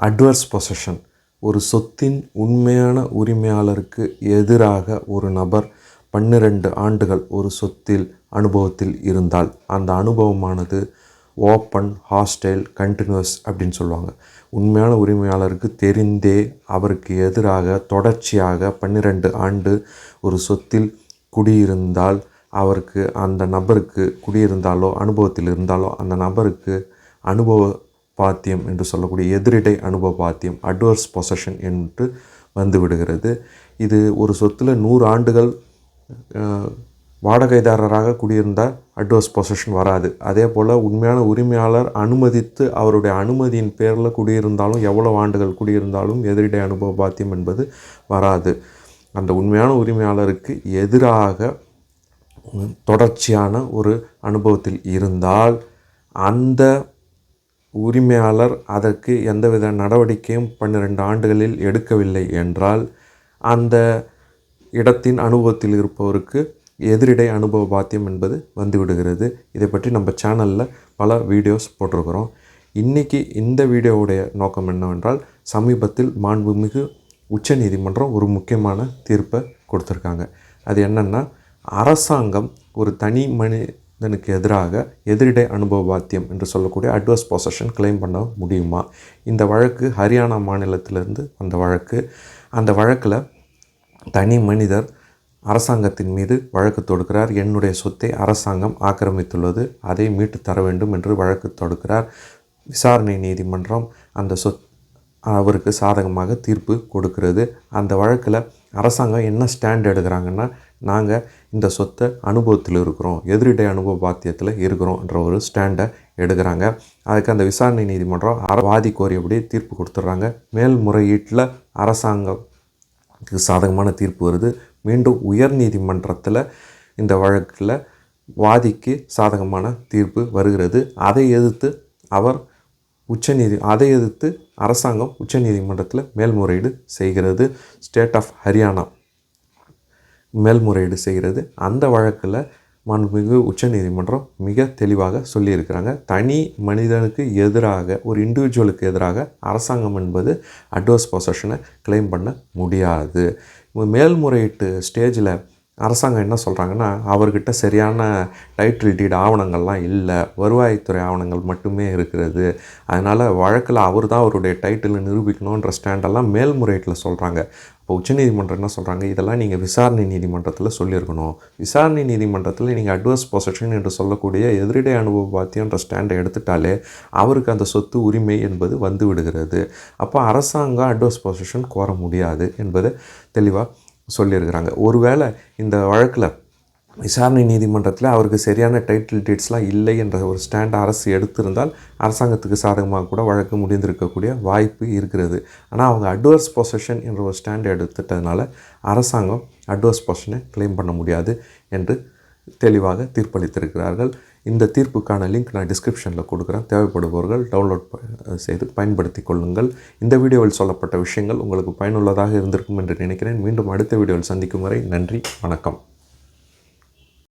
Adverse possession ஒரு சொத்தின் உண்மையான உரிமையாளருக்கு எதிராக ஒரு நபர் பன்னிரண்டு ஆண்டுகள் ஒரு சொத்தில் அனுபவத்தில் இருந்தால் அந்த அனுபவமானது ஓப்பன் ஹாஸ்டைல் கண்டினியூஸ் அப்படின்னு சொல்லுவாங்க. உண்மையான உரிமையாளருக்கு தெரிந்தே அவருக்கு எதிராக தொடர்ச்சியாக பன்னிரண்டு ஆண்டு ஒரு சொத்தில் குடியிருந்தால் அவருக்கு அந்த நபருக்கு குடியிருந்தாலோ அனுபவத்தில் இருந்தாலோ அந்த நபருக்கு அனுபவ பாத்தியம் என்று சொல்லக்கூடிய எதிரிடை அனுபவ பாத்தியம் அட்வர்ஸ் பொசஷன் என்று வந்து விடுகிறது. இது ஒரு சொத்தில் நூறு ஆண்டுகள் வாடகைதாரராக குடியிருந்தால் அட்வர்ஸ் பொசஷன் வராது. அதே போல் உண்மையான உரிமையாளர் அனுமதித்து அவருடைய அனுமதியின் பேரில் குடியிருந்தாலும் எவ்வளோ ஆண்டுகள் குடியிருந்தாலும் எதிரிடை அனுபவ பாத்தியம் என்பது வராது. அந்த உண்மையான உரிமையாளருக்கு எதிராக தொடர்ச்சியான ஒரு அனுபவத்தில் இருந்தால் அந்த உரிமையாளர் அதற்கு எந்தவித நடவடிக்கையும் பன்னிரெண்டு ஆண்டுகளில் எடுக்கவில்லை என்றால் அந்த இடத்தின் அனுபவத்தில் இருப்பவருக்கு எதிரிடை அனுபவ பாத்தியம் என்பது வந்துவிடுகிறது. இதை பற்றி நம்ம சேனலில் பல வீடியோஸ் போட்டிருக்கிறோம். இன்றைக்கி இந்த வீடியோவுடைய நோக்கம் என்னவென்றால் சமீபத்தில் மாண்புமிகு உச்ச நீதிமன்றம் ஒரு முக்கியமான தீர்ப்பை கொடுத்துருக்காங்க. அது என்னென்னா அரசாங்கம் ஒரு தனி மனி மனிதனுக்கு எதிராக எதிரிடை அனுபவ பாத்தியம் என்று சொல்லக்கூடிய அட்வர்ஸ் பொசஷன் கிளைம் பண்ண முடியுமா? இந்த வழக்கு ஹரியானா மாநிலத்திலிருந்து வந்த வழக்கு. அந்த வழக்கில் தனி மனிதர் அரசாங்கத்தின் மீது வழக்கு தொடுக்கிறார். என்னுடைய சொத்தை அரசாங்கம் ஆக்கிரமித்துள்ளது. அதை மீட்டு தர வேண்டும் என்று வழக்கு தொடுக்கிறார். விசாரணை நீதிமன்றம் அந்த சொத் அவருக்கு சாதகமாக தீர்ப்பு கொடுக்கிறது. அந்த வழக்கில் அரசாங்கம் என்ன ஸ்டாண்ட் எடுக்கிறாங்கன்னா நாங்கள் இந்த சொத்தை அனுபவத்தில் இருக்கிறோம் எதிரிடை அனுபவ பாத்தியத்தில் இருக்கிறோம்ன்ற ஒரு ஸ்டாண்டை எடுக்கிறாங்க. அதுக்கு அந்த விசாரணை நீதிமன்றம் வாதி கோரியபடி தீர்ப்பு கொடுத்துட்றாங்க. மேல்முறையீட்டில் அரசாங்கத்துக்கு சாதகமான தீர்ப்பு வருது. மீண்டும் உயர் நீதிமன்றத்தில் இந்த வழக்கில் வாதிக்கு சாதகமான தீர்ப்பு வருகிறது. அதை எதிர்த்து அவர் உச்சநீதி அதை எதிர்த்து அரசாங்கம் உச்சநீதிமன்றத்தில் மேல்முறையீடு செய்கிறது. ஸ்டேட் ஆஃப் ஹரியானா மேல்முறையீடு செய்கிறது. அந்த வழக்கில் மாண்புமிகு உச்சநீதிமன்றம் மிக தெளிவாக சொல்லியிருக்கிறாங்க. தனி மனிதனுக்கு எதிராக ஒரு இண்டிவிஜுவலுக்கு எதிராக அரசாங்கம் என்பது அட்வர்ஸ் பொசஷனை கிளைம் பண்ண முடியாது. மேல்முறையீட்டு ஸ்டேஜில் அரசாங்கம் என்ன சொல்கிறாங்கன்னா அவர்கிட்ட சரியான டைட்டில் டீட் ஆவணங்கள்லாம் இல்லை. வருவாய்த்துறை ஆவணங்கள் மட்டுமே இருக்கிறது. அதனால் வழக்கில் அவர் தான் அவருடைய டைட்டிலை நிரூபிக்கணுன்ற ஸ்டாண்டெல்லாம் மேல்முறையீட்டில் சொல்கிறாங்க இப்போ உச்சநீதிமன்றம் என்ன சொல்கிறாங்க இதெல்லாம் நீங்கள் விசாரணை நீதிமன்றத்தில் சொல்லியிருக்கணும். விசாரணை நீதிமன்றத்தில் நீங்கள் அட்வர்ஸ் பொசஷன் என்று சொல்லக்கூடிய எதிரிடை அனுபவ பாத்தியன்ற ஸ்டாண்டை எடுத்துட்டாலே அவருக்கு அந்த சொத்து உரிமை என்பது வந்து விடுகிறது. அப்போ அரசாங்கம் அட்வர்ஸ் பொசஷன் கோர முடியாது என்பது தெளிவாக சொல்லியிருக்கிறாங்க. ஒருவேளை இந்த வழக்கில் விசாரணை நீதிமன்றத்தில் அவருக்கு சரியான டைட்டில் டீட்ஸ்லாம் இல்லை என்ற ஒரு ஸ்டாண்ட் அரசு எடுத்திருந்தால் அரசாங்கத்துக்கு சாதகமாக கூட வழக்கு முடிந்திருக்கக்கூடிய வாய்ப்பு இருக்கிறது. ஆனால் அவங்க அட்வர்ஸ் பொசஷன் என்ற ஒரு ஸ்டாண்ட் எடுத்துட்டதுனால அரசாங்கம் அட்வர்ஸ் பொசஷனை கிளைம் பண்ண முடியாது என்று தெளிவாக தீர்ப்பளித்திருக்கிறார்கள். இந்த தீர்ப்புக்கான லிங்க் நான் டிஸ்கிரிப்ஷனில் கொடுக்குறேன். தேவைப்படுபவர்கள் டவுன்லோட் செய்து பயன்படுத்தி கொள்ளுங்கள். இந்த வீடியோவில் சொல்லப்பட்ட விஷயங்கள் உங்களுக்கு பயனுள்ளதாக இருந்திருக்கும் என்று நினைக்கிறேன். மீண்டும் அடுத்த வீடியோவில் சந்திக்கும் வரை நன்றி வணக்கம்.